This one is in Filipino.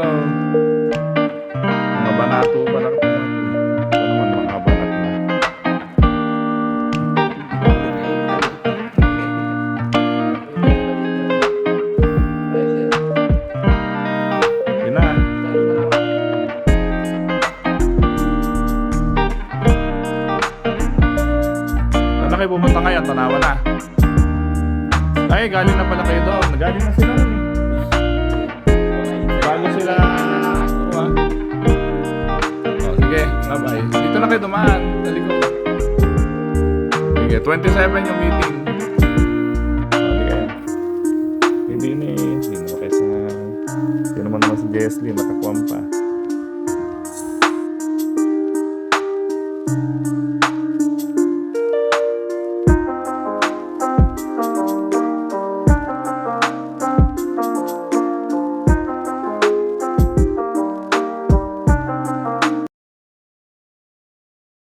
ito. Mga banato pala ito. Ito naman mga banat na. Yun kayo? Tanawa na. Ay, galing na pala kayo doon. Galing na sila. Bye-bye. Dito na kayo dumaan. Dali ko. Sige, 27 yung meeting. Oh, sige. Hindi na eh. Hindi naman kayo sa... Hindi naman naman si Jesly, nakakuwam pa.